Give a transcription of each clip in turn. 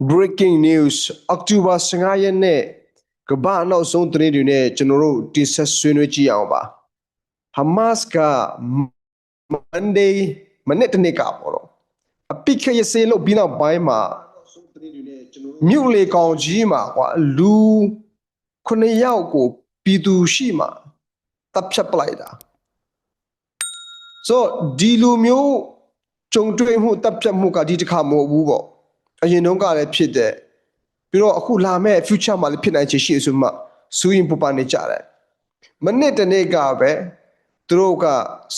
breaking news အောက်တိုဘာ15ရက်နေ့ကမ္ဘာအနောက်ဆုံးသတင်းတွေနဲ့ကျွန်တော်တို့တိဆက်ဆွေးနွေးကြည့်အောင်ပါ Hamas က Monday မနေ့တနေ့ကပေါ့တော့အပိခရစေလို့ပြီးနောက်ပိုင်းမှာမြို့လေကောင်ကြီးမှာကွာလူခုနှစ်ယောက်ကိုပြည်သူရှိမှာတပ်ဖြတ်ပလိုက်တာဆိုဒီလူမျိုးကြုံတွေ့မှုတပ်ဖြတ်မှုကဒီတစ်ခါမဟုတ်ဘူးပေါ့ အရင်တုန်းကလည်းဖြစ်တယ်ပြီးတော့အခုလာမဲ့ future မှာလည်းဖြစ်နိုင်ချေရှိဆိုမှစူရင်ပူပန်နေကြတယ်မနေ့တနေ့ကပဲသူတို့က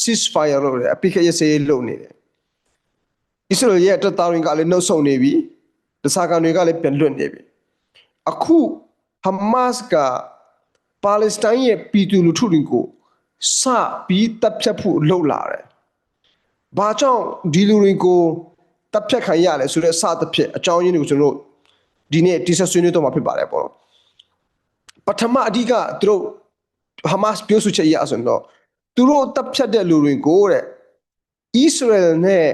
ceasefire လုပ်တယ်အပိခရစေလုပ်နေတယ်အစ္စရေးရဲ့တပ်သားတွေကလည်းနှုတ်ဆုံနေပြီတစားကန်တွေကလည်းပြန်လွတ်နေပြီအခု Hamas ကပါလက်စတိုင်းရဲ့ပြည်သူလူထုတွေကိုစပြီးတပ်ဖြတ်ဖို့လှုပ်လာတယ်။ဘာကြောင့်ဒီလူတွေကို တပ်ဖြတ်ခံရလဲဆိုတော့စသဖြင့်အကြောင်းရင်းတွေကိုကျွန်တော်တို့ဒီနေ့တိဆက်ဆွေးနွေးတော့မှာဖြစ်ပါတယ်ပေါ့နော်။ပထမအဓိကသူတို့ Hamas ပြောဆိုချက်အရဆိုရင်တော့သူတို့တပ်ဖြတ်တဲ့လူတွေကိုတဲ့ Israel နဲ့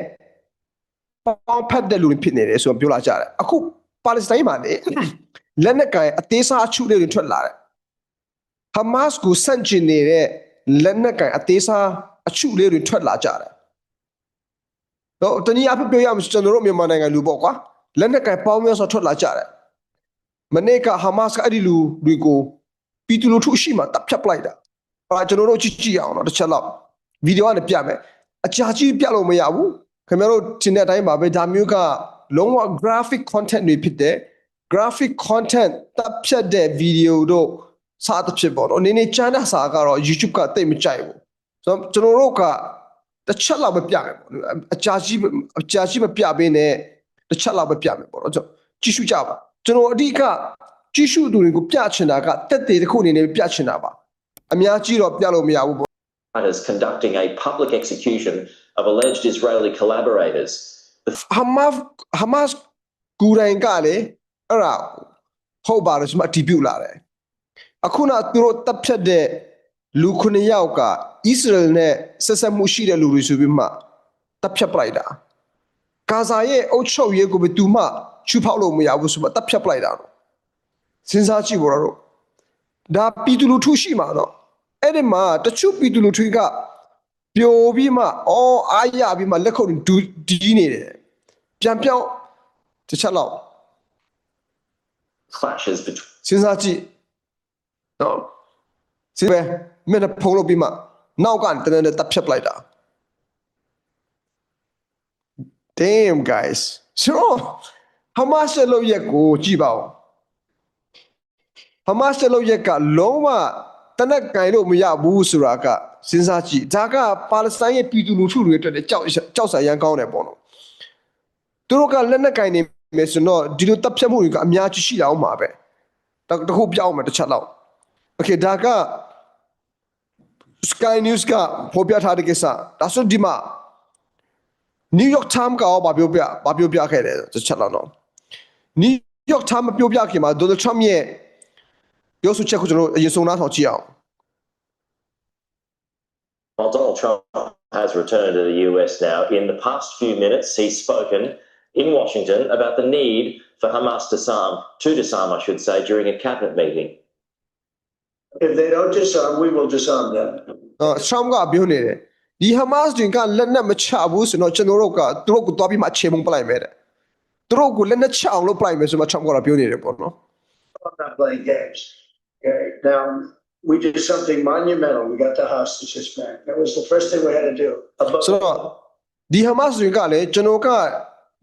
ပေါင်းဖက်တဲ့လူတွေဖြစ်နေတယ်ဆိုတော့ပြောလာကြတယ်။အခုပါလက်စတိုင်းမှာလေလက်နက်ကိုင်အသေးစားအချုလေးတွေထွက်လာတယ်။ Hamas ကိုစန့်ကျင်နေတဲ့လက်နက်ကိုင်အသေးစားအချုလေးတွေထွက်လာကြတယ်။ တော့တနည်းအားဖြင့်ပြောရမယ်ဆိုကျွန်တော်တို့မြန်မာနိုင်ငံလူပေါ့ကွာလက်နက်ကိုင်ပေါင်းများစွာထွက်လာကြတယ်။မနေ့က Hamas ကအဲ့ဒီလူတွေကိုပြည်သူလူထုရှိမှတပ်ဖြတ်ပလိုက်တာ။အာကျွန်တော်တို့ကြည့်ကြည့်အောင်တော့တစ်ချက်လောက်ဗီဒီယိုကနေပြမယ်။အကြာကြီးပြလို့မရဘူး။ခင်ဗျားတို့ရှင်းတဲ့အတိုင်းပါပဲဒါမျိုးကလုံးဝ graphic content တွေဖြစ်တဲ့ graphic content တပ်ဖြတ်တဲ့ video တို့စားတစ်ဖြစ်ပေါ့နော်နည်းနည်းချမ်းတဲ့စာကတော့ YouTube ကတိတ်မကြိုက်ဘူးဆိုတော့ကျွန်တော်တို့က တစ်ချက်လောက်ပဲပြမယ်ပေါ့နော်အကြာကြီးအကြာကြီးမပြပေးနဲ့တစ်ချက်လောက်ပဲပြမယ်ပေါ့နော်ကျွန်တော်ကြည့်ရှုကြပါကျွန်တော်အဓိကကြည့်ရှုသူတွေကိုပြချင်တာကတက်သေးတစ်ခုအနေနဲ့ပြချင်တာပါအများကြီးတော့ပြလို့မရဘူးပေါ့ fighters conducting a public execution of alleged Israeli collaborators. The Hamas Hamas ကူတိုင်ကလည်းအဲ့ဒါဟုတ်ပါတယ်ဆိုမှအတည်ပြုလာတယ်အခုနသူတို့တပ်ဖြတ်တဲ့ လူခုနှစ်ယောက်ကဣသရေလနဲ့ဆက်ဆက်မှုရှိတဲ့လူတွေဆိုပြီးမှတပ်ဖြတ်ပလိုက်တာဂါဇာရဲ့အုပ်ချုပ်ရေးကိုဘယ်သူမှချူဖောက်လို့မရဘူးဆိုမှတပ်ဖြတ်ပလိုက်တာတော့စဉ်းစားကြည့်ပါတော့ဒါပြည်သူလူထုရှိမှာတော့အဲ့ဒီမှာတချို့ပြည်သူလူထုကပျော်ပြီးမှအော်အားရပြီးမှလက်ခုပ်ဒူးဒီးနေတယ်ပြန်ပြောင်းတစ်ချက်လောက် clashes between စဉ်းစားကြည့်နော်စဉ်းပဲ မျက်နှာဖုံးလို့ပြီးမှနောက်ကနေတန်းတန်းတပ်ဖြတ်ပလိုက်တာ damn guys ဆိုတော့ Hamas ရဲ့လုပ်ရက်ကိုကြည့်ပါဦး Hamas ရဲ့လုပ်ရက်ကလုံးဝတနက်ကင်လို့မရဘူးဆိုတာကစဉ်းစားကြည့်ဒါကပါလက်စတိုင်းရဲ့ပြည်သူလူထုတွေအတွက်လည်းကြောက်ကြောက်စရာရမ်းကောင်းတယ်ပေါ့နော်သူတို့ကလက်နက်ကင်နေမယ်ဆိုတော့ဒီလိုတပ်ဖြတ်မှုတွေကအများကြီးရှိတာအောင်မှာပဲတတခုပြောင်းမယ်တစ်ချက်လောက် Okay ဒါက Sky News ကဖော်ပြထားတဲ့ကိစ္စဒါဆိုဒီမှာ New York Times ကရောဗာပြောပြဗာပြောပြခဲ့တယ်တစ်ချက်လောက်နော် New York Times မပြောပြခင်မှာ Donald Trump ရဲ့ပြောဆိုချက်ကိုကျွန်တော်အရင်ဆုံးနားထောင်ကြည့်အောင် While Donald Trump has returned to the US now, in the past few minutes, he's spoken in Washington about the need for Hamas to disarm, to disarm, I should say, during a cabinet meeting. If they don't disarm, we will disarm them. အာ Trump ကပြောနေတယ်ဒီ Hamas တွေကလက်နက်မချဘူးဆိုတော့ကျွန်တော်တို့ကသူတို့ကိုတွားပြီးမှအခြေပုံပလိုက်မယ်တဲ့သူတို့ကိုလက်နက်ချအောင်လုပ်ပလိုက်မယ်ဆိုမှ Trump ကတော့ပြောနေတယ်ပေါ့နော် I'm not playing games. Okay, now, we did something monumental. We got the hostages back. That was the first thing we had to do. Above ဆိုတော့ဒီ Hamas တွေကလည်းကျွန်တော်က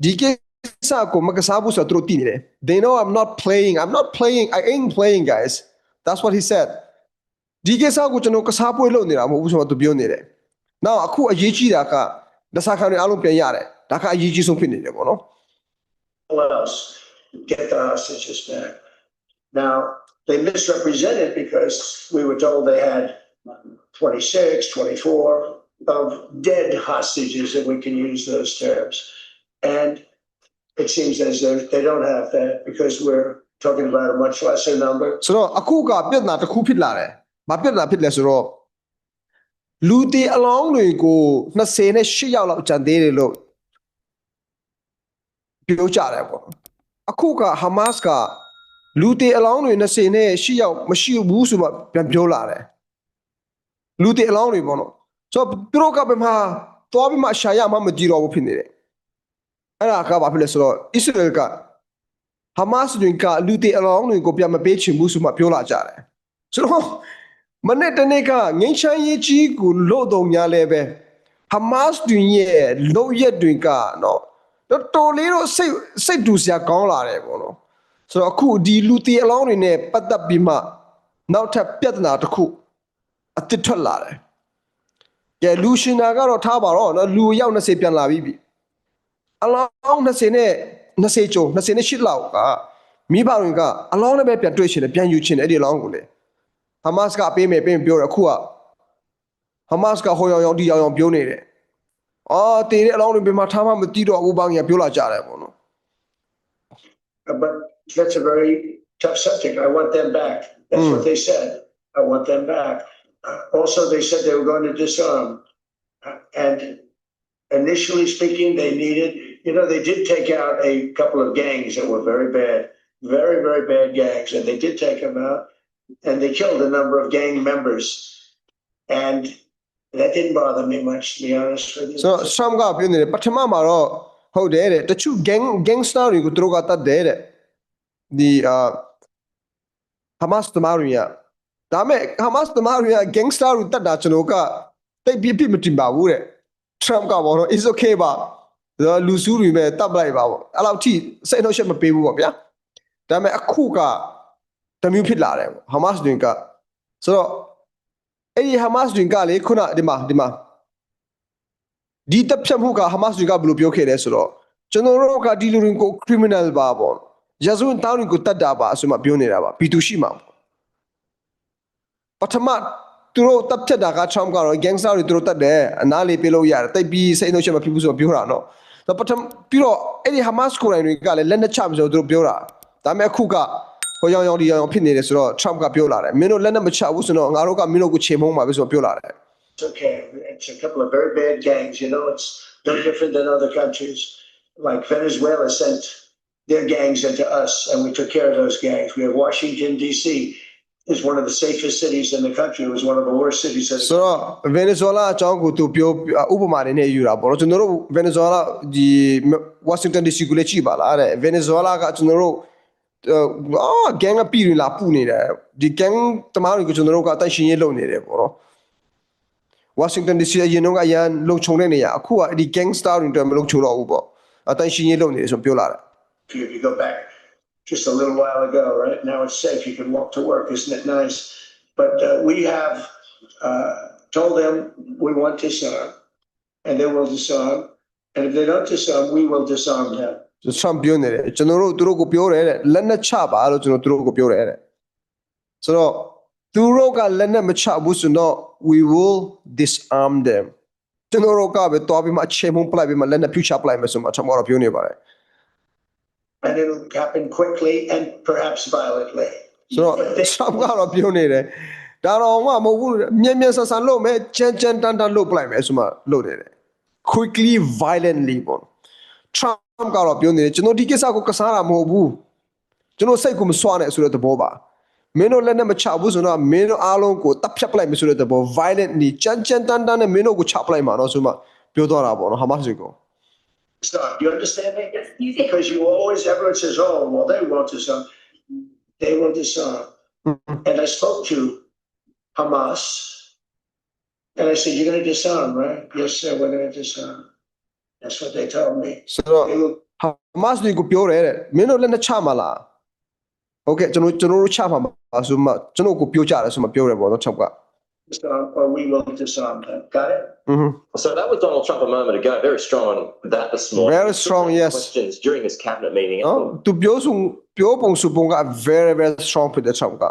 ဒီကိစ္စကိုမကစားဘူးဆိုတော့သူတို့သိနေတယ် they know I'm not playing I'm not playing I ain't playing guys that's what he said ဒီကိစ္စကိုကျွန်တော်ကစားပွဲလုပ်နေတာမဟုတ်ဘူးဆိုတော့သူပြောနေတယ်နောက်အခုအရေးကြီးတာကဒစာခံတွေအားလုံးပြန်ရတယ်ဒါကအရေးကြီးဆုံးဖြစ်နေတယ်ပေါ့နော် all else, get the hostages back. Now, they misrepresented because we were told they had um, 26, 24 of dead hostages, if we can use those terms. And it seems as though they don't have that because we're talking about a much lesser number. ဆိုတော့အခုကပြဿနာတစ်ခုဖြစ်လာတယ်။ ဘာပြဿနာဖြစ်လဲဆိုတော့လူတီအလောင်းတွေကို28ယောက်လောက်ကြံသေးတယ်လို့ပြောကြတယ်ပေါ့အခုကဟာမတ်ကလူတေအလောင်းတွေ20နဲ့ရှိရောက်မရှိဘူးဆိုမှပြန်ပြောလာတယ်လူတေအလောင်းတွေပေါ့နော်ဆိုတော့သူတို့ကဘယ်မှာသွားပြီးမှရှာရမှမကြည့်တော့ဘူးဖြစ်နေတယ်အဲ့ဒါကဘာဖြစ်လဲဆိုတော့အစ္စရေးကဟာမတ်တွေကလူတေအလောင်းတွေကိုပြန်မပေးချင်ဘူးဆိုမှပြောလာကြတယ်ဆိုတော့ မနေ့တနေ့ကငင်းချမ်းရေးကြီးကိုလို့တော့ညာလဲပဲဟာမတ်တွေရဲ့လို့ရက်တွေကနော်တော်တော်လေးတော့စိတ်စိတ်တူစရာကောင်းလာတယ်ပေါ့နော်ဆိုတော့အခုဒီလူတီအလောင်းတွေနဲ့ပတ်သက်ပြီးမှနောက်ထပ်ပြဿနာတစ်ခုအတစ်ထွက်လာတယ်ကဲလူရှင်နာကတော့ထားပါတော့နော်လူရောက်20ပြန်လာပြီပြီအလောင်း20နဲ့20ကျော်20နဲ့8လောက် ကမိဘတွေကအလောင်းနဲ့ပဲပြန်တွေ့ရှင်တယ်ပြန်ယူရှင်တယ်အဲ့ဒီအလောင်းကိုလေ ဟမတ်စ်ကပေးမယ်ပေးမယ်ပြောတယ်အခုကဟမတ်စ်ကဟိုရောင်ရောင်ဒီရောင်ရောင်ပြောနေတယ် အော်တည်တဲ့အလောင်းတွေဘယ်မှာထားမှမသိတော့ဘူးဘာကြီးပြောလာကြတယ်ပေါ့နော် Uh, But that's a very tough subject. I want them back. That's Mm. what they said. I want them back. Uh, Also, they said they were going to disarm. Uh, And initially speaking, they needed, you know, they did take out a couple of gangs that were very bad, very, very bad gangs, and they did take them out. and they killed a number of gang members. And that didn't bother me much, to be honest with you. so ရှမ်ကပြောနေတယ်ပထမမှာတော့ဟုတ်တယ်တဲ့တချို့ gang gangster တွေကိုသူတို့ကတတ်တယ်တဲ့ဒီအာဟမတ်သမားတွေကဒါမဲ့ဟမတ်သမားတွေက gangster ကိုတတ်တာကျွန်တော်ကတိတ်ပြပြမတင်ပါဘူးတဲ့ Trump ကဘောတော့ is okay ပါလူစုတွေပဲတတ်ပလိုက်ပါပေါ့အဲ့လောက်ထိစိတ်နှုတ်ရှက်မပေးဘူးပေါ့ဗျာဒါမဲ့အခုက တမျိုးဖြစ်လာတယ်ပေါ့ Hamas တွေကဆိုတော့အဲ့ဒီ Hamas တွေကလေခုနဒီမှာဒီမှာဒီတပ်ဖြတ်မှုကဟမတ်တွေကဘယ်လိုပြောခဲ့လဲဆိုတော့ကျွန်တော်တို့ကဒီလူတွေကို criminal ပါပေါ့ရာဇဝင်တောင်းတွေကိုတတ်တာပါဆိုမှပြောနေတာပါဘီသူရှိမှာပေါ့ပထမသူတို့တပ်ဖြတ်တာက Trump ကတော့ gangster တွေသူတို့တတ်တယ်အနားလေးပြေးလို့ရတယ်တိတ်ပြီးစိတ်နှုတ်ချက်မဖြစ်ဘူးဆိုတော့ပြောတာနော်ဒါပထမပြီးတော့အဲ့ဒီ Hamas ကိုယ်တိုင်တွေကလည်းလက်နက်ချမဆိုသူတို့ပြောတာဒါပေမဲ့အခုက ဟိုရောင်ရောင်ဒီရောင်ရောင်ဖြစ်နေတယ်ဆိုတော့ Trump ကပြောလာတယ်မင်းတို့လက်နက်မချဘူးဆိုတော့ငါတို့ကမင်းတို့ကိုချေမှုန်းပါပဲဆိုတော့ပြောလာတယ် It's okay. It's a couple of very bad gangs. You know, it's no different than other countries. Like Venezuela sent their gangs into us, and we took care of those gangs. We have Washington, D.C. is one of the safest cities in the country. It was one of the worst cities in the ဆိုတော့ Venezuela အကြောင်းကိုသူပြောဥပမာတွေနဲ့ယူတာပေါ့နော်ကျွန်တော်တို့ Venezuela ဒီ Washington DC ကိုလည်းကြည့်ပါလားတဲ့ Venezuela ကကျွန်တော်တို့ အာ gang ကပြည်လာပူနေတယ်ဒီ gang တမားတွေကိုကျွန်တော်တို့ကအတိုက်ရှင်ရေးလုပ်နေတယ်ပေါ့နော် Washington DC အရင်တော့ကအရန်လုံခြုံတဲ့နေရာအခုကအဲ့ဒီ gangster တွေတော့မလုံခြုံတော့ဘူးပေါ့အတိုက်ရှင်ရေးလုပ်နေတယ်ဆိုပြောလာတယ် If you go back just a little while ago, right now it's safe. You can walk to work. Isn't it nice? But uh, we have uh, told them we want disarm, and they will disarm. And if they don't disarm, we will disarm them. ဆမ်ပြောနေတယ်ကျွန်တော်တို့သူတို့ကိုပြောတယ်တဲ့လက်နက်ချပါလို့ကျွန်တော်တို့ကိုပြောတယ်တဲ့ဆိုတော့သူတို့ကလက်နက်မချဘူးဆိုတော့ we will disarm them ကျွန်တော်တို့ကပဲတော်ပြီးမှအချိန်မုံပလိုက်ပြီးမှလက်နက်ဖြူချပလိုက်မယ်ဆိုမှကျွန်တော်တို့ပြောနေပါတယ် And it'll happen quickly and perhaps violently. ဆိုတော့ဆမ်ကတော့ပြောနေတယ်ဒါတော့မှမဟုတ်ဘူးမြင်မြင်ဆန်ဆန်လုပ်မယ်ကြမ်းကြမ်းတန်းတန်းလုပ်ပလိုက်မယ်ဆိုမှလုပ်နေတယ် quickly violently ပေါ့ Trump ကတော့ပြောနေတယ်ကျွန်တော်ဒီကိစ္စကိုကစားတာမဟုတ်ဘူးကျွန်တော်စိတ်ကိုမစွာနဲ့ဆိုတဲ့သဘောပါမင်းတို့လက်နဲ့မချဘူးဆိုတော့မင်းတို့အားလုံးကိုတပ်ဖြတ်ပလိုက်မယ်ဆိုတဲ့သဘော violently ကြမ်းကြမ်းတန်းတန်းနဲ့မင်းတို့ကိုချပလိုက်မှာတော့ဆိုမှပြောတော့တာပေါ့နော် Hamas ကို Stop. You understand me? Yes, you did. Because you always, everyone says, oh, well, they won't disarm. They will disarm. And I spoke to Hamas. And I said, you're going to disarm, right? Yes, sir, we're going to disarm. That's what they told me. ဆိုတော့ Hamas တွေကိုပြောတယ်တဲ့မင်းတို့လက်နဲ့ချမှာလား။ Okay ကျွန်တော်ကျွန်တော်တို့ချမှာပါဆိုမှကျွန်တော်ကိုပြောကြတယ်ဆိုမှပြောတယ်ပေါ့နော်ချက်က disarm or we will disarm them. Got it? Mm-hmm. So that was Donald Trump a moment ago, very strong on that this morning. Very strong, yes. Questions during his cabinet meeting. Oh, to ပြောစုံပြောပုံစုပုံက very very strong ဖြစ်တဲ့ Trump က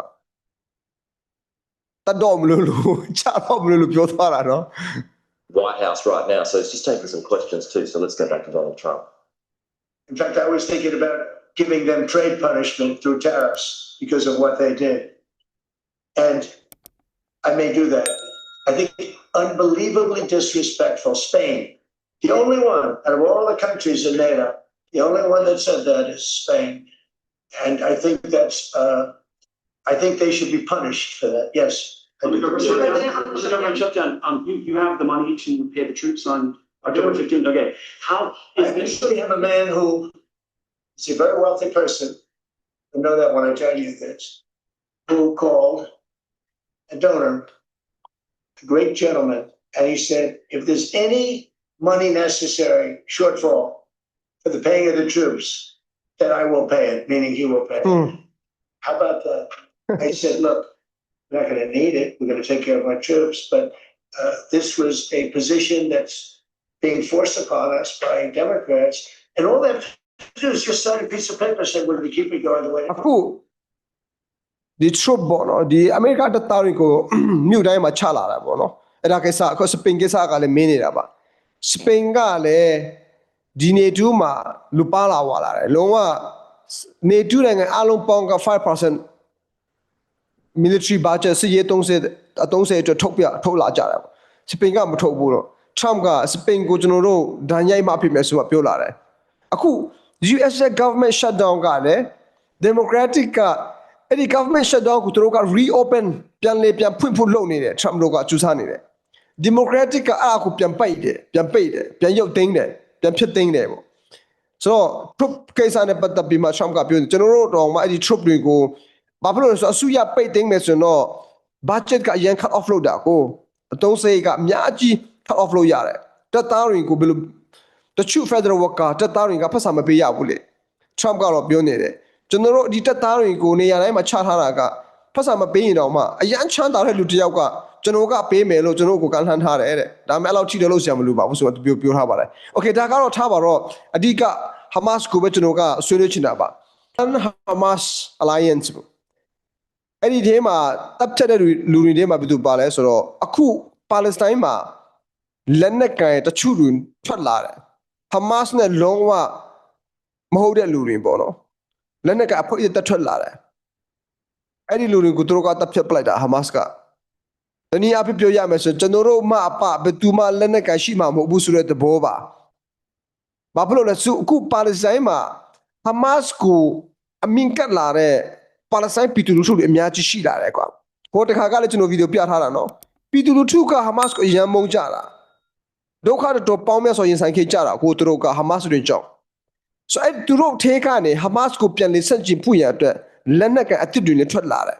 တတ်တော့မလို့လို့ချတော့မလို့လို့ပြောသွားတာနော်။ White House right now. So it's just taking some questions too. So let's go back to Donald Trump. In fact, I was thinking about giving them trade punishment through tariffs because of what they did. And I may do that. I think unbelievably disrespectful. Spain, the only one out of all the countries in NATO The only one that said that is Spain. And I think that's, uh, I think they should be punished for that, yes. I do. Mr. Governor, Mr. Governor Shutdown, um, you, you have the money to pay the troops on October fifteenth, okay. How I is this, actually have a man who is a very wealthy person. I know that when I tell you this, who called a donor, a great gentleman, and he said, if there's any money necessary, shortfall for the paying of the troops, then I will pay it, meaning he will pay. it. Hmm. How about that? I said, look, we're not gonna need it, we're gonna take care of our troops, but uh, this was a position that's being forced upon us by Democrats, and all they have to do is just sign a piece of paper saying we're gonna keep it going the way. it- အခုဒီ troop ပေါ့နော်ဒီအမေရိကတပ်သားတွေကိုမြို့တိုင်းမှာချလာတာပေါ့နော်အဲ့ဒါကိစ္စအခုစပင်ကိစ္စကလည်းမင်းနေတာပါစပင်ကလည်းဒီနေတူးမှာလူပါလာဝလာတယ်လုံးဝနေတူးနိုင်ငံအလုံးပေါင်းက5% military budget စစ်ရေး30အ30အတွက်ထုတ်ပြထုတ်လာကြတယ်ပေါ့စပင်ကမထုတ်ဘူးတော့ Trump ကစပင်ကိုကျွန်တော်တို့ဒဏ်ရိုက်မှဖြစ်မယ်ဆိုမှပြောလာတယ်အခု US government shutdown ကလည်း democratic ကအဲ့ဒီ government shutdown ကိုသူတို့က reopen ပြန်လေပြန်ဖွင့်ဖို့လုပ်နေတယ် Trump တို့ကကြိုးစားနေတယ် democratic ကအားကိုပြန်ပိတ်တယ်ပြန်ပိတ်တယ်ပြန်ရုပ်သိမ်းတယ်ပြန်ဖြစ်သိမ်းတယ်ပေါ့ဆိုတော့ troop ကိစ္စနဲ့ပတ်သက်ပြီးမှ Trump ကပြောတယ်ကျွန်တော်တို့တော့မှအဲ့ဒီ troop တွေကို ဘာဖြစ်လို့လဲဆိုတော့အစုရပိတ်သိမ်းမယ်ဆိုရင်တော့ budget ကအရင် cut off လုပ်တာကိုအတုံးစိတ်ကအများကြီး cut off လုပ်ရတယ်တက်သားတွေကိုဘယ်လိုတချို့ federal worker တက်သားတွေကဖတ်စာမပေးရဘူးလေ Trump ကတော့ပြောနေတယ်ကျွန်တော်တို့ဒီတက်သားတွေကိုနေရာတိုင်းမှာချထားတာကဖတ်စာမပေးရင်တော့မှအရန်ချမ်းသာတဲ့လူတစ်ယောက်ကကျွန်တော်ကပေးမယ်လို့ကျွန်တော်ကိုကန့်လှမ်းထားတယ်တဲ့ဒါပေမဲ့အဲ့လောက်ထိတယ်လို့ဆရာမလို့ပါဘူးဆိုတော့ပြောပြောထားပါတယ် Okay ဒါကတော့ထားပါတော့အဓိက Hamas ကိုပဲကျွန်တော်ကဆွေးနွေးချင်တာပါ Hamas Alliance ပေါ့ အဲ့ဒီထဲမှာတပ်ဖြတ်တဲ့လူလူတွေထဲမှာဘယ်သူပါလဲဆိုတော့အခုပါလက်စတိုင်းမှာလက်နက်ကန်တချို့လူထွက်လာတယ် Hamas နဲ့လုံးဝမဟုတ်တဲ့လူတွေပေါ့နော်လက်နက်ကအဖွဲ့အစည်းတက်ထွက်လာတယ်အဲ့ဒီလူတွေကိုသူတို့ကတပ်ဖြတ်ပလိုက်တာ Hamas ကတနည်းအားဖြင့်ပြောရမယ်ဆိုရင်ကျွန်တော်တို့မှအပဘယ်သူမှလက်နက်ကရှိမှာမဟုတ်ဘူးဆိုတဲ့သဘောပါဘာဖြစ်လို့လဲဆိုအခုပါလက်စတိုင်းမှာ Hamas ကိုအမင်ကတ်လာတဲ့ ပါလက်စတိုင်းပြည်သူလူထုတွေအများကြီးရှိလာတယ်ကွာဟိုတခါကလည်းကျွန်တော်ဗီဒီယိုပြထားတာနော်ပြည်သူလူထုက Hamas ကိုအရန်မုန်းကြတာဒုက္ခတော့ပေါင်းမြတ်ဆိုရင်ဆိုင်ခေကြတာကိုသူတို့က Hamas တွေကြောင့်ဆိုအဲ့သူတို့ထဲကနေ Hamas ကိုပြန်လေဆက်ကျင်ဖို့ရအတွက်လက်နက်ကအစ်စ်တွေနဲ့ထွက်လာတယ်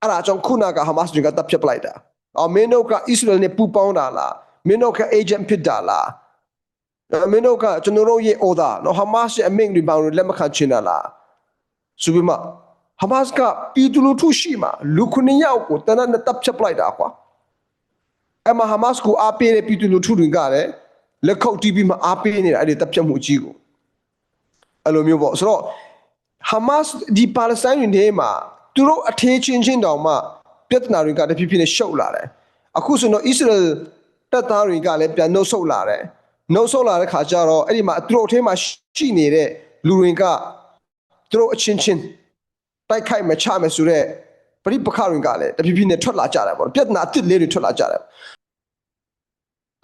အဲ့ဒါကြောင့်ခုနက Hamas တွေကတပ်ဖြတ်ပလိုက်တာအော်မင်းတို့က Israel နဲ့ပူးပေါင်းတာလားမင်းတို့က agent ဖြစ်တာလားအဲ့မင်းတို့ကကျွန်တော်တို့ရဲ့ order နော် Hamas ရဲ့အမိန့်တွေပေါင်းလို့လက်မခံချင်တာလားဆိုပြီးမှ Hamas ကပြည်သူလူထုရှိမှလူခုနှစ်ယောက်ကိုတနက်နဲ့တပ်ဖြတ်ပလိုက်တာကွာအဲ့မှာ Hamas ကိုအားပေးတဲ့ပြည်သူလူထုတွေကလည်းလက်ခုပ်တီးပြီးမှအားပေးနေတာအဲ့ဒီတပ်ဖြတ်မှုအကြီးကိုအဲ့လိုမျိုးပေါ့ဆိုတော့ Hamas ဒီ Palestine တွေထဲမှာသူတို့အထေးချင်းချင်းတောင်မှပြဿနာတွေကတဖြည်းဖြည်းနဲ့ရှုပ်လာတယ်အခုဆိုတော့ Israel တပ်သားတွေကလည်းပြန်နှုတ်ဆုတ်လာတယ်နှုတ်ဆုတ်လာတဲ့ခါကျတော့အဲ့ဒီမှာသူတို့အထဲမှာရှိနေတဲ့လူတွေကသူတို့အချင်းချင်း တိုက်ခိုက်မချမယ်ဆိုတော့ပရိပခတွေကလည်းတဖြည်းဖြည်းနဲ့ထွက်လာကြတယ်ပေါ့ပြဿနာအစ်စ်လေးတွေထွက်လာကြတယ်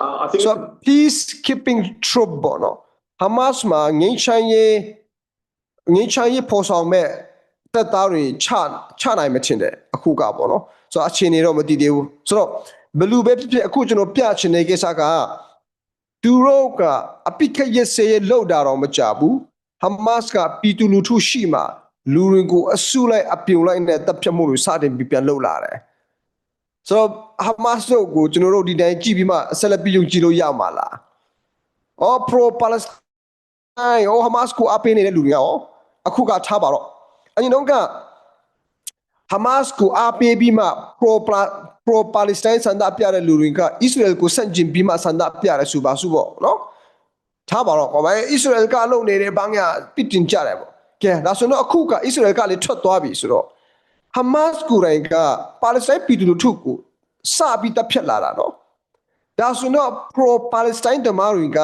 uh, I think. so peace keeping troop ပေါ့နော် Hamas မှာငိမ့်ချမ်းရေးငိမ့်ချမ်းရေးပေါ်ဆောင်မဲ့တပ်သားတွေချချနိုင်မထင်တယ်အခုကပေါ့နော်ဆိုတော့အခြေအနေတော့မတည်သေးဘူးဆိုတော့ဘယ်လူပဲဖြစ်ဖြစ်အခုကျွန်တော်ပြချင်တဲ့ကိစ္စကသူတို့ကအပိခက်ရစေးလောက်တာတော့မကြဘူး Hamas ကပြည်သူလူထုရှိမှ လူတွေကိုအစုလိုက်အပြုံလိုက်နဲ့တပ်ဖြတ်မှုတွေစတင်ပြီးပြန်လုပ်လာတယ်ဆိုတော့ Hamas တို့ကိုကျွန်တော်တို့ဒီတိုင်းကြည့်ပြီးမှဆက်လက်ပြီးယုံကြည်လို့ရမှာလား။အော် pro Palestine အော် Hamas ကိုအပေးနေတဲ့လူတွေရောအခုကထားပါတော့။အရင်တော့က Hamas ကိုအားပေးပြီးမှ pro pro Palestine ဆန္ဒပြတဲ့လူတွေက Israel ကိုဆန့်ကျင်ပြီးမှဆန္ဒပြရဲဆိုပါစုပေါ့နော်။ထားပါတော့ကွာ။ Israel ကလုပ်နေတဲ့ဘန်းကပြစ်တင်ကြတယ်ပေါ့။ ကဲဒါဆိုတော့အခုက Israel ကလည်းထွက်သွားပြီဆိုတော့ Hamas ကိုယ်တိုင်ကပါလက်စတိုင်းပြည်သူလူထုကိုစပြီးတပ်ဖြတ်လာတာနော်ဒါဆိုတော့ pro Palestine တမားတွေက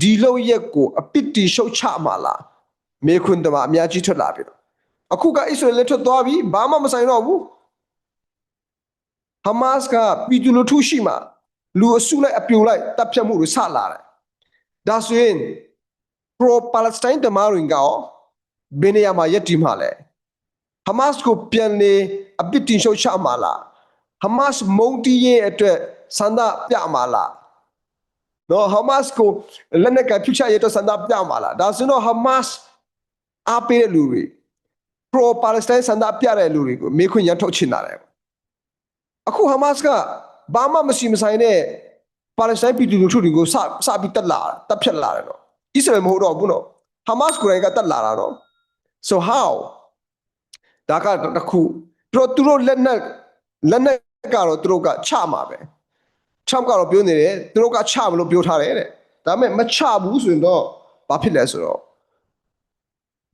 ဒီလောက်ရက်ကိုအပစ်တီရှုတ်ချမှာလားမေခွန်းတမအများကြီးထွက်လာပြီတော့အခုက Israel လက်ထွက်သွားပြီဘာမှမဆိုင်တော့ဘူး Hamas ကပြည်သူလူထုရှိမှလူအစုလိုက်အပြုံလိုက်တပ်ဖြတ်မှုတွေစလာတယ်ဒါဆိုရင် pro palestine တမားတွေကရော ဘယ်နေရာမှာယက်တီမှာလဲ Hamas ကိုပြန်လေအပစ်တင်ရှုတ်ချမှာလား Hamas မုန်တီးရဲ့အတွက်စန္ဒပြမှာလားနော် Hamas ကိုလက်နက်ကဖြုတ်ချရဲ့အတွက်စန္ဒပြမှာလားဒါဆိုတော့ Hamas အားပေးတဲ့လူတွေ pro Palestine စန္ဒပြတဲ့လူတွေကိုမေးခွန်းရထုတ်ချင်တာလေအခု Hamas ကဘာမှမရှိမဆိုင်တဲ့ Palestine ပြည်သူလူထုတွေကိုစစပြီးတက်လာတက်ဖြတ်လာတယ်နော် Israel မဟုတ်တော့ဘူးနော် Hamas ကိုယ်တိုင်ကတက်လာတာနော် so how ဒါကတစ်ခုသူတို့သူတို့လက်နက်လက်နက်ကတော့သူတို့ကချမှာပဲ Trump ကတော့ပြောနေတယ်သူတို့ကချမလို့ပြောထားတယ်တဲ့ဒါပေမဲ့မချဘူးဆိုရင်တော့ဘာဖြစ်လဲဆိုတော့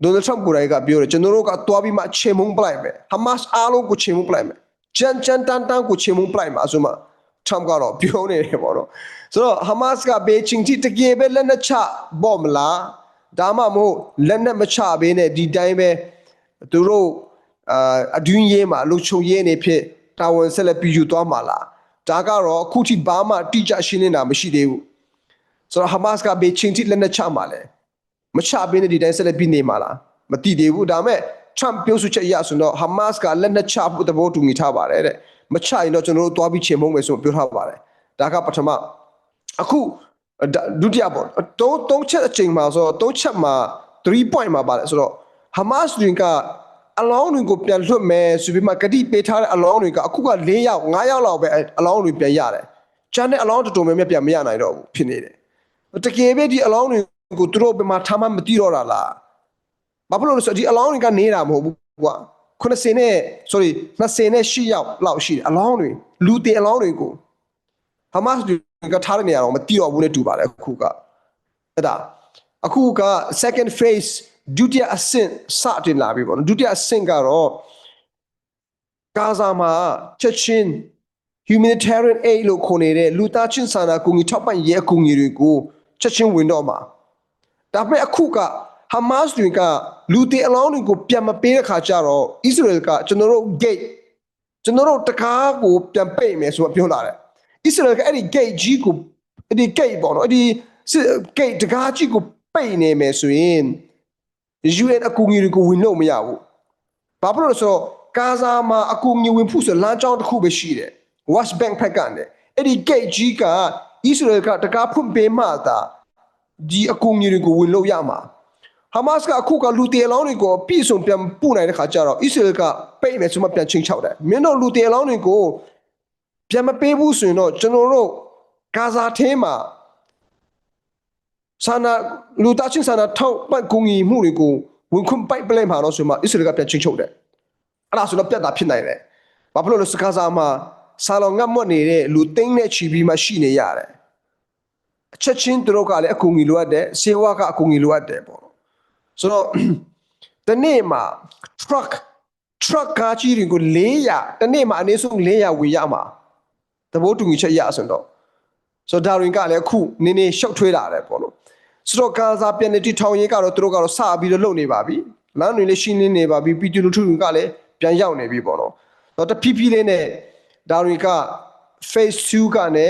Donald Trump ကိုယ်တိုင်ကပြောတယ်ကျွန်တော်တို့ကတွားပြီးမှချေမုန်းပလိုက်မယ် Hamas အားလုံးကိုချေမုန်းပလိုက်မယ်ကြမ်းကြမ်းတန်းတန်းကိုချေမုန်းပလိုက်မှာဆိုမှ Trump ကတော့ပြောနေတယ်ပေါ့နော်ဆိုတော့ Hamas ကဘေးချင်းတီတကယ်ပဲလက်နက်ချပေါ့မလား ဒါမှမဟုတ်လက်နက်မချဘဲနဲ့ဒီတိုင်းပဲသူတို့အာအတွင်းရေးမှာလှုပ်ချုံရေးနေဖြစ်တာဝန်ဆက်လက်ပြီးယူသွားမှာလားဒါကတော့အခုထိဘာမှတိကျရှင်းနေတာမရှိသေးဘူးဆိုတော့ Hamas ကဘေးချင်းတီလက်နက်ချမှာလဲမချပေးတဲ့ဒီတိုင်းဆက်လက်ပြီးနေမှာလားမသိသေးဘူးဒါပေမဲ့ Trump ပြောဆိုချက်အရဆိုတော့ Hamas ကလက်နက်ချဖို့သဘောတူညီထားပါတယ်တဲ့မချရင်တော့ကျွန်တော်တို့သွားပြီးချေမှုန်းမယ်ဆိုပြောထားပါတယ်ဒါကပထမအခု ဒါဒုတိယပေါ့တုံးတုံးချက်အချိန်မှာဆိုတော့တုံးချက်မှာ3 point မှာပါတယ်ဆိုတော့ Hamas တွေကအလောင်းတွေကိုပြန်လွတ်မယ်ဆိုပြီးမှဂတိပေးထားတဲ့အလောင်းတွေကအခုက4ယောက်5ယောက်လောက်ပဲအလောင်းတွေပြန်ရတယ်ကျန်တဲ့အလောင်းတော်တော်များများပြန်မရနိုင်တော့ဘူးဖြစ်နေတယ်တကယ်ပဲဒီအလောင်းတွေကိုသူတို့ဘယ်မှာထားမှမသိတော့တာလားဘာဖြစ်လို့လဲဆိုတော့ဒီအလောင်းတွေကနေတာမဟုတ်ဘူးကွာ90နဲ့ sorry 20နဲ့8ယောက်လောက်ရှိတယ်အလောင်းတွေလူတင်အလောင်းတွေကို ဟမတ်တွေကထားတဲ့နေရာတော့မသိတော့ဘူးနဲ့တူပါတယ်အခုကအဲ့ဒါအခုက second phase ဒုတိယအဆင့်စတင်လာပြီပေါ့နော်ဒုတိယအဆင့်ကတော့ဂါဇာမှာချက်ချင်း humanitarian aid လို့ခေါ်နေတဲ့လူသားချင်းစာနာကူညီထောက်ပံ့ရေးအကူအညီတွေကိုချက်ချင်းဝင်တော့မှာဒါပေမဲ့အခုက Hamas တွေကလူတေအလောင်းတွေကိုပြန်မပေးတဲ့ခါကျတော့ Israel ကကျွန်တော်တို့ gate ကျွန်တော်တို့တကားကိုပြန်ပိတ်မယ်ဆိုတော့ပြောလာတယ် Israel ကအဲ့ဒီ gate ကြီးကိုအဲ့ဒီ gate ပေါ့နော်အဲ့ဒီ gate တကားကြီးကိုပိတ်နေမယ်ဆိုရင် UN အကူအညီတွေကိုဝင်လို့မရဘူးဘာဖြစ်လို့လဲဆိုတော့ကာဇာမှာအကူအညီဝင်ဖို့ဆိုလမ်းကြောင်းတစ်ခုပဲရှိတယ် West Bank ဖက်ကနေအဲ့ဒီ gate ကြီးက Israel ကတကားဖွင့်ပေးမှသာဒီအကူအညီတွေကိုဝင်လို့ရမှာ Hamas ကအခုကလူတေလောင်းတွေကိုပြည်စုံပြန်ပို့နိုင်တဲ့ခါကျတော့ Israel ကပိတ်မယ်ဆိုမှပြန်ချင်းချောက်တယ်မင်းတို့လူတေလောင်းတွေကို ပြန်မပေးဘူးဆိုရင်တော့ကျွန်တော်တို့ကာဇာထဲမှာဆန္ဒလူသားချင်းဆန္ဒထောက်ပံ့ကူညီမှုတွေကိုဝင်ခွင့်ပိုက်ပလဲမှာတော့ဆိုမှ Israel ကပြန်ချင်းချုပ်တယ်အဲ့ဒါဆိုတော့ပြတ်တာဖြစ်နိုင်တယ်ဘာဖြစ်လို့လဲစကားစားမှာဆာလောင်ငတ်မွတ်နေတဲ့လူသိန်းနဲ့ချီပြီးမှရှိနေရတယ်အချက်ချင်းသူတို့ကလည်းအကူအညီလိုအပ်တယ်စေဝါကအကူအညီလိုအပ်တယ်ပေါ့နော်ဆိုတော့ဒီနေ့မှာ truck truck ကားကြီးတွေကို400တနေ့မှာအနည်းဆုံး400ဝေရမှာ သဘောတူညီချက်ရဆိုတော့ဆိုတော့ဒါရင်ကလည်းအခုနည်းနည်းရှောက်ထွေးလာတယ်ပေါ့နော်ဆိုတော့ကာဇာပြန်နေတီထောင်ရေးကတော့သူတို့ကတော့စပြီးတော့လုပ်နေပါပြီလမ်းတွေလည်းရှင်းလင်းနေပါပြီပြည်သူလူထုတွေကလည်းပြန်ရောက်နေပြီပေါ့နော်တော့တဖြည်းဖြည်းလေးနဲ့ဒါတွေက phase 2ကနေ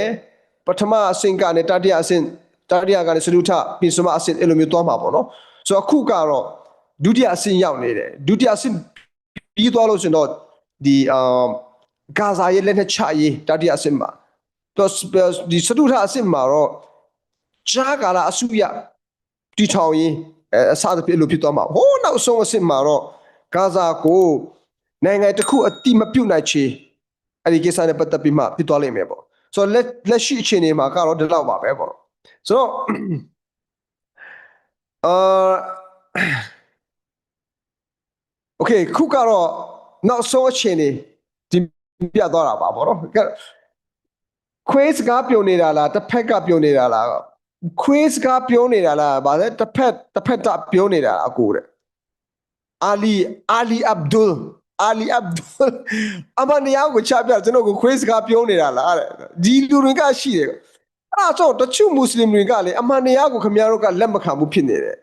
ပထမအဆင့်ကနေတတိယအဆင့်တတိယကနေစလူထပြင်စမအဆင့်အဲ့လိုမျိုးသွားမှာပေါ့နော်ဆိုတော့အခုကတော့ဒုတိယအဆင့်ရောက်နေတယ်ဒုတိယအဆင့်ပြီးသွားလို့ဆိုရင်တော့ဒီအာ ဂါဇာရဲ့လက်နက်ချရေးတတိယအဆင့်မှာတော့ဒီစလူထအဆင့်မှာတော့ဂျာကာလာအစုရတီထောင်ရင်အဲအစားတစ်ပြည့်လို့ဖြစ်သွားမှာဟိုးနောက်ဆုံးအဆင့်မှာတော့ဂါဇာကိုနိုင်ငံတစ်ခုအတိမပြုတ်နိုင်ချေအဲ့ဒီကိစ္စနဲ့ပတ်သက်ပြီးမှဖြစ်သွားလိမ့်မယ်ပေါ့ဆိုတော့လက်လက်ရှိအခြေအနေမှာကတော့ဒီလောက်ပါပဲပေါ့ဆိုတော့အာโอเคခုကတော့နောက်ဆုံးအခြေအနေ ဒီပြသွားတာပါပေါ့နော်ခွေးစကားပြုံနေတာလားတစ်ဖက်ကပြုံနေတာလားခွေးစကားပြောနေတာလားဗါလဲတစ်ဖက်တစ်ဖက်ကပြောနေတာလားအကိုတဲ့အာလီအာလီအဗ်ဒူလ်အာလီအဗ်ဒူလ်အမန်နီယာကိုချပြကျွန်တော်ကိုခွေးစကားပြောနေတာလားတဲ့ဒီလူတွေကရှိတယ်အဲ့ဒါဆိုတချို့မွတ်စလင်တွေကလည်းအမန်နီယာကိုခင်ဗျားတို့ကလက်မခံဘူးဖြစ်နေတယ်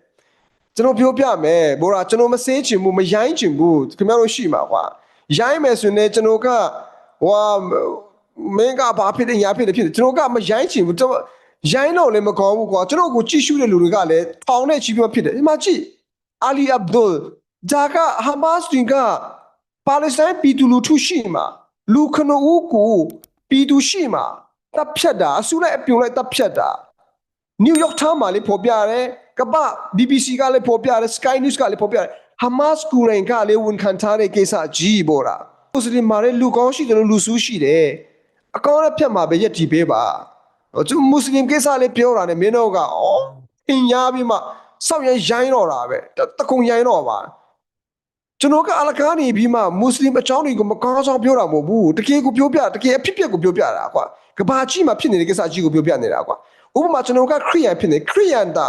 ကျွန်တော်ပြောပြမယ်ဘောရာကျွန်တော်မစေးချင်ဘူးမရိုင်းချင်ဘူးခင်ဗျားတို့ရှိမှာကွာရိုင်းမယ်ဆိုရင်ကျွန်တော်က ဟွာမင်းကဘာဖြစ်တယ်ညာဖြစ်တယ်ဖြစ်တယ်ကျွန်တော်ကမရိုင်းချင်ဘူးကျွန်တော်ရိုင်းတော့လည်းမကောင်းဘူးကွာကျွန်တော်ကိုကြည့်ရှုတဲ့လူတွေကလည်းထောင်နဲ့ချီပြီးမှဖြစ်တယ်ဒီမှာကြည့်အာလီအဗ်ဒူလ်ဒါကဟာမတ်တွေကပါလက်စတိုင်းပြည်သူလူထုရှိမှာလူခနဦးကိုပြည်သူရှိမှာတပ်ဖြတ်တာအစုလိုက်အပြုံလိုက်တပ်ဖြတ်တာ New York Times မှာလည်းဖော်ပြတယ်ကပ္ပ BBC ကလည်းဖော်ပြတယ် Sky News ကလည်းဖော်ပြတယ် Hamas ကိုယ်တိုင်ကလည်းဝန်ခံထားတဲ့ကိစ္စကြီးပေါ်တာ မွတ်စလင်မှာလည်းလူကောင်းရှိတယ်လို့လူဆူးရှိတယ်အကောင်းနဲ့ဖြတ်မှာပဲရက်တီပေးပါဟိုသူမွတ်စလင်ကိစ္စလေးပြောတာနဲ့မင်းတို့ကဩအင်ညာပြီးမှစောက်ရမ်းရိုင်းတော့တာပဲတတကုံရိုင်းတော့ပါကျွန်တော်ကအလကားနေပြီးမှမွတ်စလင်အကြောင်းတွေကိုမကောင်းဆောင်ပြောတာမဟုတ်ဘူးတကယ်ကိုပြောပြတကယ်အဖြစ်ပြက်ကိုပြောပြတာကွာကဘာကြီးမှာဖြစ်နေတဲ့ကိစ္စကြီးကိုပြောပြနေတာကွာဥပမာကျွန်တော်ကခရိယန်ဖြစ်နေခရိယန်တာ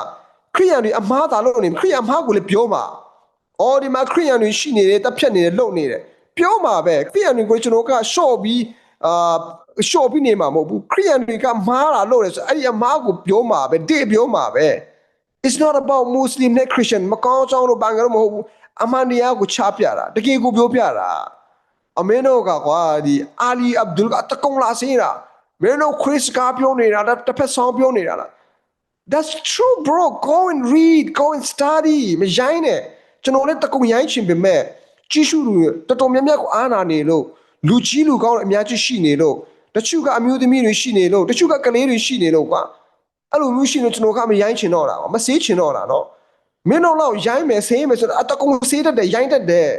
ခရိယန်တွေအမားတာလို့နေခရိယန်အမားကိုလည်းပြောမှာအော်ဒီမှာခရိယန်တွေရှိနေတယ်တပ်ဖြတ်နေတယ်လုံနေတယ် ပြောမှာပဲခရိယန်တွေကိုကျွန်တော်ကရှော့ပြီးအာရှော့ပြီးနေမှာမဟုတ်ဘူးခရိယန်တွေကမားတာလို့လေဆိုအဲ့ဒီအမားကိုပြောမှာပဲတဲ့ပြောမှာပဲ It's not about Muslim နဲ့ Christian မကောင်းကြောင်းလို့ဘာငါတော့မဟုတ်ဘူးအမှန်တရားကိုချပြတာတကယ်ကိုပြောပြတာအမင်းတို့ကကွာဒီအာလီအဗ်ဒူလ်ကတကုံလာစင်းတာမင်းတို့ခရစ်ကပြောနေတာတစ်ဖက်ဆောင်ပြောနေတာလား That's true bro go and read go and study မရိုင်းနဲ့ကျွန်တော်လည်းတကုံရိုင်းချင်ပေမဲ့ ကြီးစုလူတော်တော်များများကိုအားနာနေလို့လူကြီးလူကောင်းအများကြီးရှိနေလို့တချို့ကအမျိုးသမီးတွေရှိနေလို့တချို့ကကလေးတွေရှိနေလို့ကွာအဲ့လိုမျိုးရှိနေကျွန်တော်ကမရိုင်းချင်တော့တာမဆေးချင်တော့တာနော်မင်းတို့လောက်ရိုင်းမယ်ဆေးမယ်ဆိုတော့အတကုံဆေးတတ်တယ်ရိုင်းတတ်တယ်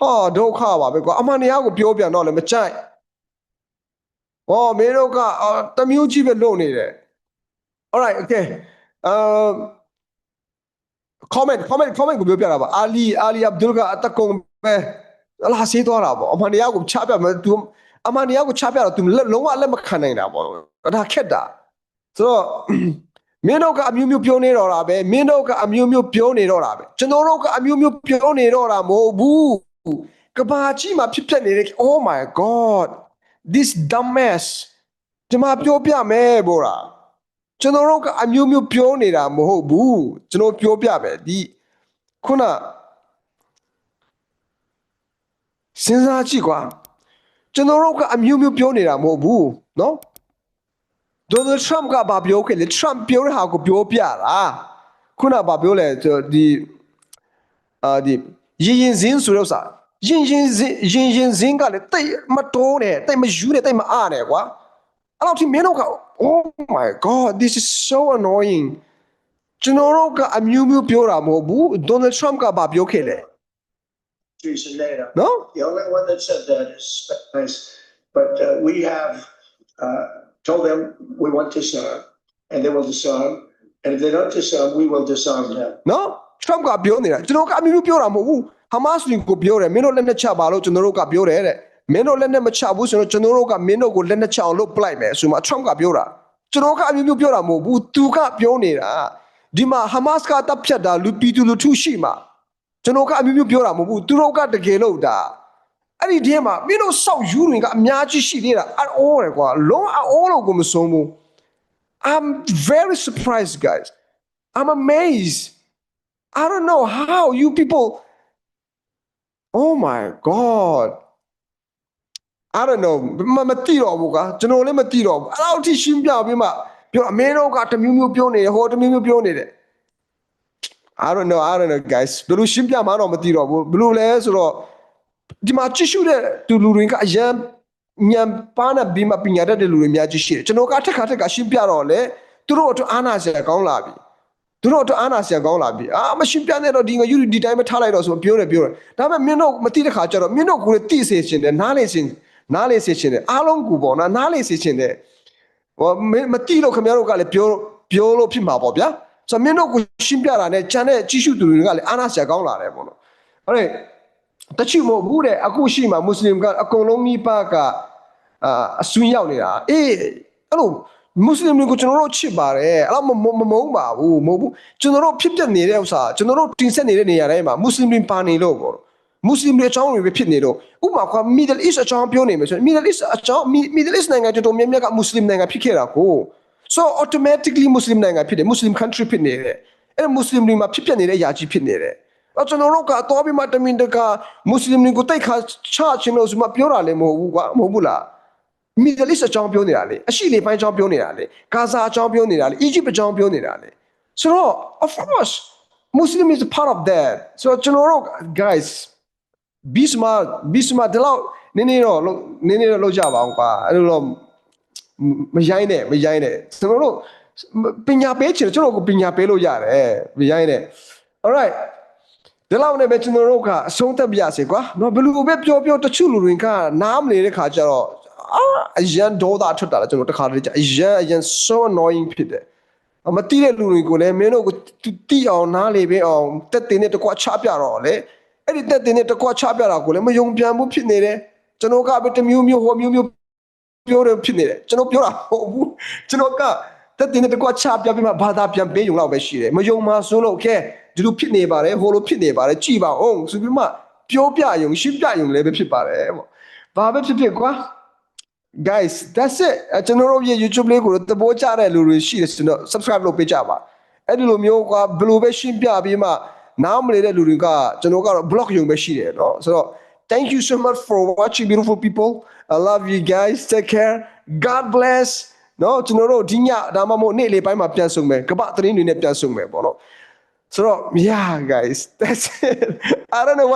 ဟာဒုက္ခပါပဲကွာအမှန်တရားကိုပြောပြန်တော့လည်းမကြိုက်ဟောမင်းတို့ကတမျိုးကြီးပဲလုပ်နေတယ် all right okay um comment comment comment ကိုပြောပြတာပါအာလီအာလီအဗ်ဒူလ်ကအတကုံပဲအလားဆေးသွားတာပေါ့အမှန်တရားကိုချပြမယ် तू အမှန်တရားကိုချပြတော့ तू လက်လုံးဝလက်မခံနိုင်တာပေါ့ဒါခက်တာဆိုတော့မင်းတို့ကအမျိုးမျိုးပြောနေတော့တာပဲမင်းတို့ကအမျိုးမျိုးပြောနေတော့တာပဲကျွန်တော်တို့ကအမျိုးမျိုးပြောနေတော့တာမဟုတ်ဘူးကဘာကြီးမှာဖြစ်ဖြစ်နေတဲ့ oh my god this dumbass ဒီမှာပြောပြမယ်ဗောလား ကျွန်တော်တို့ကအမျိုးမျိုးပြောနေတာမဟုတ်ဘူးကျွန်တော်ပြောပြမယ်ဒီခုနစဉ်းစားကြည့်ကွာကျွန်တော်တို့ကအမျိုးမျိုးပြောနေတာမဟုတ်ဘူးနော်ဒေါ်နယ်ထရမ့်ကဘာပြောခဲ့လဲထရမ့်ပြောတဲ့ဟာကိုပြောပြတာခုနဘာပြောလဲဒီအာဒီရင်ရင်စင်းဆိုတော့စာရင်ရင်စင်းရင်ရင်စင်းကလည်းတိတ်မတိုးနဲ့တိတ်မယူနဲ့တိတ်မအားနဲ့ကွာအဲ့တော့ဒီမင်းတို့က oh my god this is so annoying ကျွန်တော်တို့ကအမျိုးမျိုးပြောတာမဟုတ်ဘူး Donald Trump ကဘာပြောခဲ့လဲ Tuesday later. နော် The only one that said that is Spence. But uh, we have uh, told them we want to disarm, and they will disarm. And if they don't disarm, we will disarm them. နော် Trump ကပြောနေတာကျွန်တော်ကအမျိုးမျိုးပြောတာမဟုတ်ဘူး Hamas ကိုပြောတယ်မင်းတို့လက်နဲ့ချပါလို့ကျွန်တော်တို့ကပြောတယ်တဲ့ မင်းတို့လက်နဲ့မချဘူးဆိုတော့ကျွန်တော်တို့ကမင်းတို့ကိုလက်နဲ့ချအောင်လုပ်ပလိုက်မယ်ဆိုမှ Trump ကပြောတာကျွန်တော်ကအမျိုးမျိုးပြောတာမဟုတ်ဘူးသူကပြောနေတာဒီမှာ Hamas ကတပ်ဖြတ်တာလူပြည်သူလူထုရှိမှာကျွန်တော်ကအမျိုးမျိုးပြောတာမဟုတ်ဘူးသူတို့ကတကယ်လို့တာအဲ့ဒီထဲမှာမင်းတို့စောက်ယူတွေကအများကြီးရှိသေးတာအော်ရယ်ကွာလုံးအော်လို့ကိုမဆုံးဘူး I'm very surprised guys I'm amazed I don't know how you people Oh my god I don't know မမတိတော့ဘူးကွာကျွန်တော်လည်းမတိတော့ဘူးအဲ့လောက်ထိရှင်းပြပြီးမှပြောအမေတို့ကတမျိုးမျိုးပြောနေတယ်ဟိုတမျိုးမျိုးပြောနေတယ် I don't know I don't know guys ဘယ်လိုရှင်းပြမှတော့မသိတော့ဘူးဘယ်လိုလဲဆိုတော့ဒီမှာကြည့်ရှုတဲ့သူလူတွေကအရန်ညံပါနာဘီမပညာတတ်တဲ့လူတွေအများကြီးရှိတယ်ကျွန်တော်ကတစ်ခါတစ်ခါရှင်းပြတော့လေသူတို့အတွက်အာနာစရာကောင်းလာပြီသူတို့အတွက်အာနာစရာကောင်းလာပြီအာမရှင်းပြနဲ့တော့ဒီငါယူဒီတိုင်းပဲထားလိုက်တော့ဆိုပြောတယ်ပြောတယ်ဒါပေမဲ့မင်းတို့မသိတဲ့ခါကျတော့မင်းတို့ကိုယ်တိစေချင်တယ်နားလေစင် နားလေစေချင်တယ်အားလုံးကူပေါ့နော်နားလေစေချင်တယ်ဟောမင်းမတိလို့ခင်ဗျားတို့ကလည်းပြောပြောလို့ဖြစ်မှာပေါ့ဗျာဆိုတော့မင်းတို့ကိုရှင်းပြတာနဲ့ဂျန်တဲ့ကြီးစုသူတွေကလည်းအာနာဆရာကောင်းလာတယ်ပေါ့နော်ဟုတ်တယ်တချို့မဟုတ်ဘူးတဲ့အခုရှိမှမွတ်စလင်ကအကုန်လုံးမိပါကအာအဆွင်းရောက်နေတာအေးအဲ့လိုမွတ်စလင်တွေကိုကျွန်တော်တို့ချစ်ပါတယ်အဲ့တော့မမမမုန်းပါဘူးမဟုတ်ဘူးကျွန်တော်တို့ဖြစ်ပြနေတဲ့ဥစ္စာကျွန်တော်တို့တင်ဆက်နေတဲ့နေရာတိုင်းမှာမွတ်စလင်တွေပါနေလို့ပေါ့ မွတ်စလင်တွေအကြောင်းတွေပဲဖြစ်နေတော့ဥပမာက Middle East အကြောင်းပြောနေမယ်ဆိုရင် Middle East အကြောင်း Middle East နိုင်ငံတော်တော်များများကမွတ်စလင်နိုင်ငံဖြစ်ခဲ့တာကို so automatically Muslim နိုင်ငံဖြစ်တယ် Muslim country ဖြစ်နေတယ်အဲ့ဒါ Muslim တွေမှာဖြစ်ပြနေတဲ့အရာကြီးဖြစ်နေတယ်အကျွန်တော်တို့ကတော့ပြီးမှတမင်တကာ Muslim တွေကိုတိတ်ခါချချင်လို့ဆိုမှပြောတာလည်းမဟုတ်ဘူးကွာမဟုတ်ဘူးလား Middle East အကြောင်းပြောနေတာလေအရှိလေပိုင်းအကြောင်းပြောနေတာလေဂါဇာအကြောင်းပြောနေတာလေ Egypt အကြောင်းပြောနေတာလေဆိုတော့ of course Muslim is a part of that ဆိုတော့ကျွန်တော်တို့ guys ဘီစမာဘီစမာဒီလောက်နည်းနည်းတော့လုပ်နည်းနည်းတော့လုပ်ကြပါအောင်ကွာအဲ့လိုတော့မရိုင်းနဲ့မရိုင်းနဲ့ကျွန်တော်တို့ပညာပေးချင်တယ်ကျွန်တော်ကိုပညာပေးလို့ရတယ်မရိုင်းနဲ့ alright ဒီလောက်နဲ့ပဲကျွန်တော်တို့ကအဆုံးသတ်ပြရစီကွာနော်ဘယ်လိုပဲပြောပြောတချို့လူတွေကနားမနေတဲ့ခါကျတော့အာအရန်ဒေါသထွက်တာလေကျွန်တော်တခါတည်းကျအရန်အရန် so annoying ဖြစ်တယ်အမတိတဲ့လူတွေကိုလည်းမင်းတို့ကိုတိအောင်နားလေပေးအောင်တက်တင်နဲ့တကွာချပြတော့လေ အဲ့ဒီတက်တင်နဲ့တကွာချပြတာကိုလည်းမယုံပြန်ဘူးဖြစ်နေတယ်ကျွန်တော်ကပဲတစ်မျိုးမျိုးဟိုမျိုးမျိုးပြောတယ်ဖြစ်နေတယ်ကျွန်တော်ပြောတာမဟုတ်ဘူးကျွန်တော်ကတက်တင်နဲ့တကွာချပြပြီးမှဘာသာပြန်ပေးရုံလောက်ပဲရှိတယ်မယုံမှဆိုလို့ okay ဒီလိုဖြစ်နေပါတယ်ဟိုလိုဖြစ်နေပါတယ်ကြည်ပါအောင်ဆိုပြီးမှပြောပြရုံရှင်းပြရုံလည်းပဲဖြစ်ပါတယ်ပေါ့ဘာပဲဖြစ်ဖြစ်ကွာ guys that's it အဲကျွန်တော်တို့ရဲ့ YouTube လေးကိုသဘောကျတဲ့လူတွေရှိတယ်ဆိုတော့ subscribe လုပ်ပေးကြပါအဲ့ဒီလိုမျိုးကွာဘယ်လိုပဲရှင်းပြပြီးမှ နားမလည်တဲ့လူတွေကကျွန်တော်ကတော့ block ရုံပဲရှိတယ်เนาะဆိုတော့ thank you so much for watching beautiful people i love you guys take care god bless เนาะကျွန်တော်တို့ဒီညဒါမှမဟုတ်နေ့လေပိုင်းမှာပြန်ဆုံမယ်ကပ္ပသတင်းတွေနဲ့ပြန်ဆုံမယ်ပေါ့เนาะ So yeah, guys, that's it. I don't know what